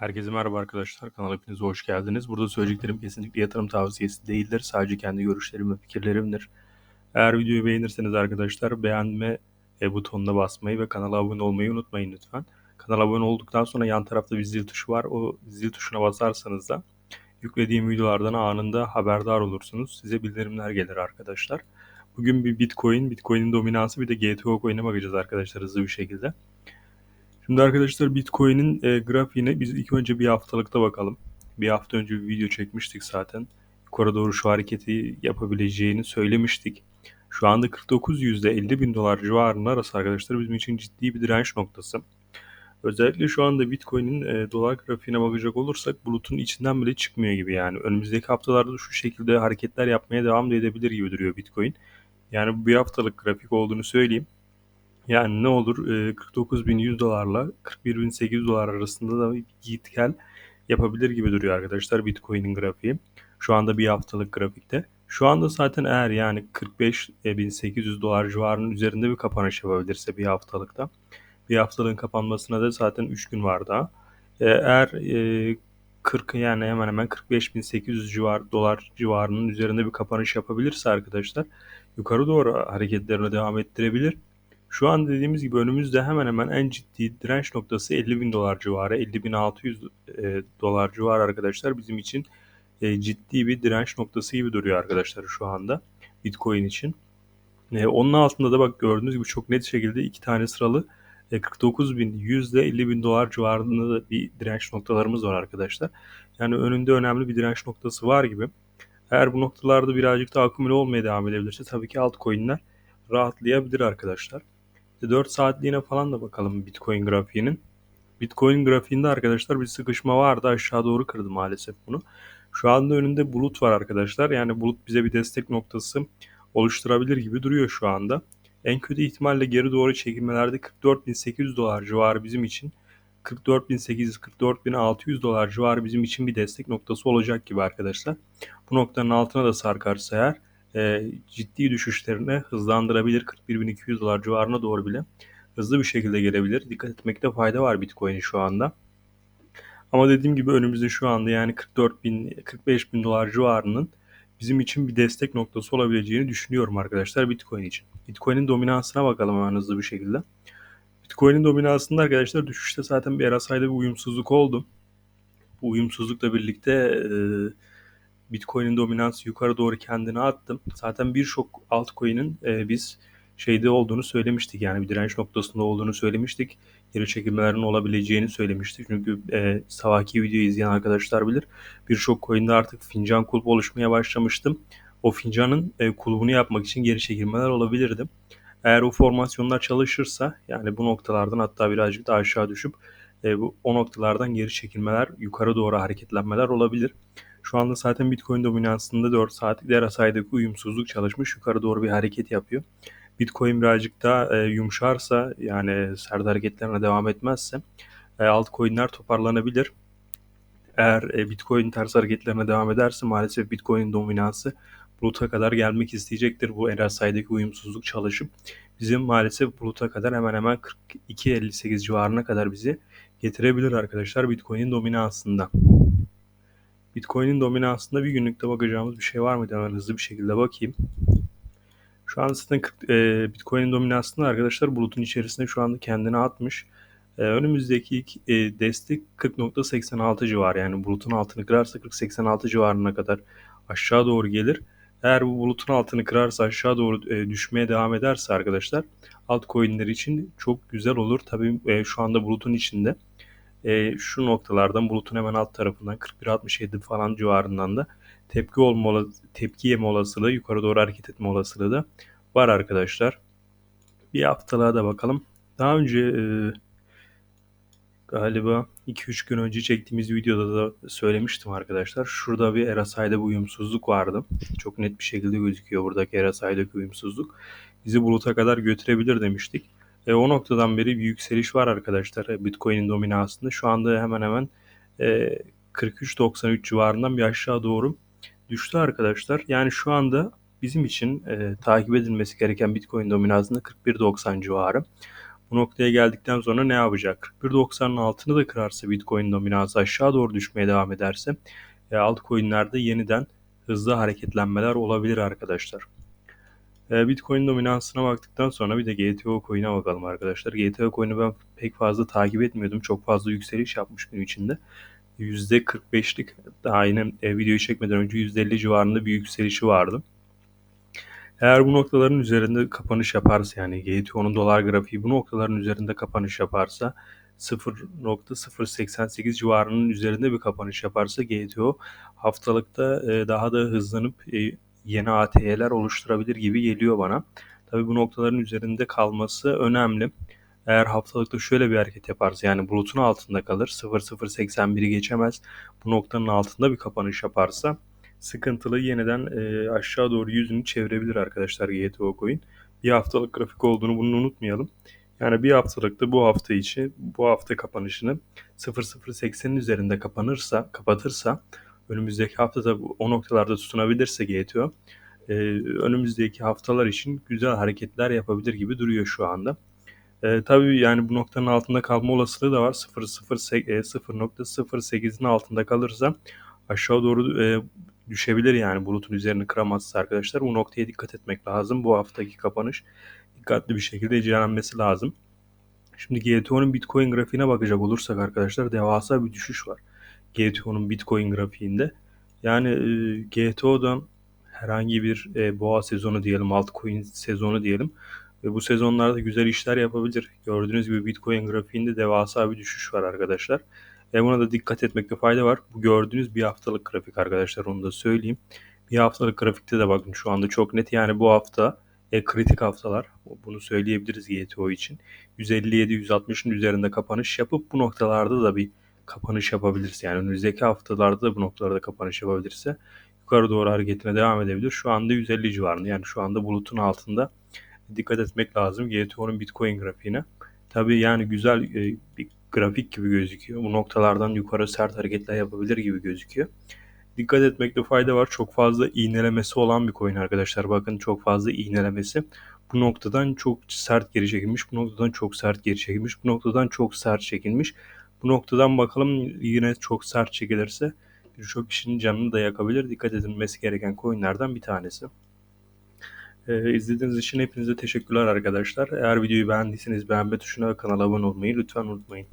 Herkese merhaba arkadaşlar. Kanala hepiniz hoş geldiniz. Burada söyleyeceklerim kesinlikle yatırım tavsiyesi değildir. Sadece kendi görüşlerim ve fikirlerimdir. Eğer videoyu beğenirseniz arkadaşlar beğenme e, butonuna basmayı ve kanala abone olmayı unutmayın lütfen. Kanala abone olduktan sonra yan tarafta bir zil tuşu var. O zil tuşuna basarsanız da yüklediğim videolardan anında haberdar olursunuz. Size bildirimler gelir arkadaşlar. Bugün bir Bitcoin, Bitcoin'in dominansı bir de GTO coin'e bakacağız arkadaşlar hızlı bir şekilde. Şimdi arkadaşlar Bitcoin'in e, grafiğine biz ilk önce bir haftalıkta bakalım. Bir hafta önce bir video çekmiştik zaten. Yukarı doğru şu hareketi yapabileceğini söylemiştik. Şu anda 49 yüzde 50 bin dolar civarında arası arkadaşlar bizim için ciddi bir direnç noktası. Özellikle şu anda Bitcoin'in e, dolar grafiğine bakacak olursak bulutun içinden bile çıkmıyor gibi yani. Önümüzdeki haftalarda şu şekilde hareketler yapmaya devam edebilir gibi duruyor Bitcoin. Yani bu bir haftalık grafik olduğunu söyleyeyim. Yani ne olur e, 49.100 dolarla 41.800 dolar arasında da git gel yapabilir gibi duruyor arkadaşlar Bitcoin'in grafiği. Şu anda bir haftalık grafikte. Şu anda zaten eğer yani 45.800 dolar civarının üzerinde bir kapanış yapabilirse bir haftalıkta. Bir haftalığın kapanmasına da zaten 3 gün var daha. Eğer e, 40 yani hemen hemen 45.800 civar dolar civarının üzerinde bir kapanış yapabilirse arkadaşlar yukarı doğru hareketlerine devam ettirebilir. Şu an dediğimiz gibi önümüzde hemen hemen en ciddi direnç noktası 50 bin dolar civarı, 50 bin 600 e, dolar civarı arkadaşlar bizim için e, ciddi bir direnç noktası gibi duruyor arkadaşlar şu anda Bitcoin için. E, onun altında da bak gördüğünüz gibi çok net şekilde iki tane sıralı e, 49 bin, 100 ile 50 bin dolar civarında da bir direnç noktalarımız var arkadaşlar. Yani önünde önemli bir direnç noktası var gibi. Eğer bu noktalarda birazcık daha akümüle olmaya devam edebilirse tabii ki altcoin'ler rahatlayabilir arkadaşlar. 4 saatliğine falan da bakalım Bitcoin grafiğinin. Bitcoin grafiğinde arkadaşlar bir sıkışma vardı. Aşağı doğru kırdı maalesef bunu. Şu anda önünde bulut var arkadaşlar. Yani bulut bize bir destek noktası oluşturabilir gibi duruyor şu anda. En kötü ihtimalle geri doğru çekilmelerde 44.800 dolar civarı bizim için 44.800-44.600 dolar civarı bizim için bir destek noktası olacak gibi arkadaşlar. Bu noktanın altına da sarkarsa eğer e, ciddi düşüşlerini hızlandırabilir. 41.200 dolar civarına doğru bile hızlı bir şekilde gelebilir. Dikkat etmekte fayda var Bitcoin'in şu anda. Ama dediğim gibi önümüzde şu anda yani 44 bin, 45 bin dolar civarının bizim için bir destek noktası olabileceğini düşünüyorum arkadaşlar Bitcoin için. Bitcoin'in dominansına bakalım hemen hızlı bir şekilde. Bitcoin'in dominansında arkadaşlar düşüşte zaten bir RSI'de bir uyumsuzluk oldu. Bu uyumsuzlukla birlikte e, Bitcoin'in dominansı yukarı doğru kendini attım. Zaten birçok altcoin'in e, biz şeyde olduğunu söylemiştik. Yani bir direnç noktasında olduğunu söylemiştik. Geri çekilmelerin olabileceğini söylemiştik. Çünkü e, sabahki videoyu izleyen arkadaşlar bilir. Birçok coin'de artık fincan kulp oluşmaya başlamıştım. O fincanın e, kulbunu yapmak için geri çekilmeler olabilirdi. Eğer o formasyonlar çalışırsa yani bu noktalardan hatta birazcık daha aşağı düşüp e, bu o noktalardan geri çekilmeler, yukarı doğru hareketlenmeler olabilir. Şu anda zaten Bitcoin dominansında 4 saatlik RSI'deki uyumsuzluk çalışmış. Yukarı doğru bir hareket yapıyor. Bitcoin birazcık daha e, yumuşarsa yani sert hareketlerine devam etmezse e, altcoin'ler toparlanabilir. Eğer e, Bitcoin ters hareketlerine devam ederse maalesef Bitcoin'in dominansı buluta kadar gelmek isteyecektir. Bu RSI'deki uyumsuzluk çalışıp bizim maalesef buluta kadar hemen hemen 42.58 civarına kadar bizi getirebilir arkadaşlar Bitcoin'in dominansında. Bitcoin'in dominansında bir günlükte bakacağımız bir şey var mı? Hemen hızlı bir şekilde bakayım. Şu an zaten e, Bitcoin'in dominansında arkadaşlar bulutun içerisinde şu anda kendini atmış. E, önümüzdeki ilk e, destek 40.86 civarı yani bulutun altını kırarsa 40.86 civarına kadar aşağı doğru gelir. Eğer bu bulutun altını kırarsa aşağı doğru e, düşmeye devam ederse arkadaşlar altcoin'ler için çok güzel olur. Tabii e, şu anda bulutun içinde e, şu noktalardan bulutun hemen alt tarafından 41-67 falan civarından da tepki olma tepki yeme olasılığı yukarı doğru hareket etme olasılığı da var arkadaşlar. Bir haftalığa da bakalım. Daha önce e, galiba 2-3 gün önce çektiğimiz videoda da söylemiştim arkadaşlar. Şurada bir RSI'de bir uyumsuzluk vardı. Çok net bir şekilde gözüküyor buradaki RSI'deki uyumsuzluk. Bizi buluta kadar götürebilir demiştik. E, o noktadan beri bir yükseliş var arkadaşlar e, Bitcoin'in dominansında. Şu anda hemen hemen e, 43.93 civarından bir aşağı doğru düştü arkadaşlar. Yani şu anda bizim için e, takip edilmesi gereken Bitcoin dominansında 41.90 civarı. Bu noktaya geldikten sonra ne yapacak? 41.90'ın altını da kırarsa Bitcoin dominansı aşağı doğru düşmeye devam ederse e, altcoin'lerde yeniden hızlı hareketlenmeler olabilir arkadaşlar. E, Bitcoin dominansına baktıktan sonra bir de GTO coin'e bakalım arkadaşlar. GTO coin'i ben pek fazla takip etmiyordum. Çok fazla yükseliş yapmış gün içinde. %45'lik daha yine e, videoyu çekmeden önce %50 civarında bir yükselişi vardı. Eğer bu noktaların üzerinde kapanış yaparsa yani GTO'nun dolar grafiği bu noktaların üzerinde kapanış yaparsa 0.088 civarının üzerinde bir kapanış yaparsa GTO haftalıkta e, daha da hızlanıp e, yeni ATY'ler oluşturabilir gibi geliyor bana. Tabii bu noktaların üzerinde kalması önemli. Eğer haftalıkta şöyle bir hareket yaparsa yani bulutun altında kalır 0.081'i geçemez bu noktanın altında bir kapanış yaparsa sıkıntılı yeniden e, aşağı doğru yüzünü çevirebilir arkadaşlar GTO coin. Bir haftalık grafik olduğunu bunu unutmayalım. Yani bir haftalıkta bu hafta içi bu hafta kapanışını 0080'in üzerinde kapanırsa kapatırsa önümüzdeki haftada o noktalarda tutunabilirse GTO e, önümüzdeki haftalar için güzel hareketler yapabilir gibi duruyor şu anda. E, tabii yani bu noktanın altında kalma olasılığı da var. 0.08'in e, altında kalırsa aşağı doğru e, düşebilir yani bulutun üzerini kıramazsa arkadaşlar. Bu noktaya dikkat etmek lazım. Bu haftaki kapanış dikkatli bir şekilde incelenmesi lazım. Şimdi GTO'nun Bitcoin grafiğine bakacak olursak arkadaşlar devasa bir düşüş var. GTO'nun Bitcoin grafiğinde. Yani e, GTO'dan herhangi bir e, boğa sezonu diyelim, altcoin sezonu diyelim. Ve bu sezonlarda güzel işler yapabilir. Gördüğünüz gibi Bitcoin grafiğinde devasa bir düşüş var arkadaşlar. Ve buna da dikkat etmekte fayda var. Bu gördüğünüz bir haftalık grafik arkadaşlar onu da söyleyeyim. Bir haftalık grafikte de bakın şu anda çok net. Yani bu hafta e, kritik haftalar. Bunu söyleyebiliriz GTO için. 157-160'ın üzerinde kapanış yapıp bu noktalarda da bir kapanış yapabilirse yani önümüzdeki haftalarda da bu noktalarda kapanış yapabilirse yukarı doğru hareketine devam edebilir. Şu anda 150 civarında yani şu anda bulutun altında dikkat etmek lazım GTO'nun Bitcoin grafiğine. Tabii yani güzel e, bir grafik gibi gözüküyor. Bu noktalardan yukarı sert hareketler yapabilir gibi gözüküyor. Dikkat etmekte fayda var. Çok fazla iğnelemesi olan bir coin arkadaşlar. Bakın çok fazla iğnelemesi. Bu noktadan çok sert geri çekilmiş. Bu noktadan çok sert geri çekilmiş. Bu noktadan çok sert çekilmiş. Bu noktadan bakalım yine çok sert çekilirse birçok kişinin canını da yakabilir. Dikkat edilmesi gereken coinlerden bir tanesi. Ee, izlediğiniz için hepinize teşekkürler arkadaşlar. Eğer videoyu beğendiyseniz beğenme tuşuna kanala abone olmayı lütfen unutmayın.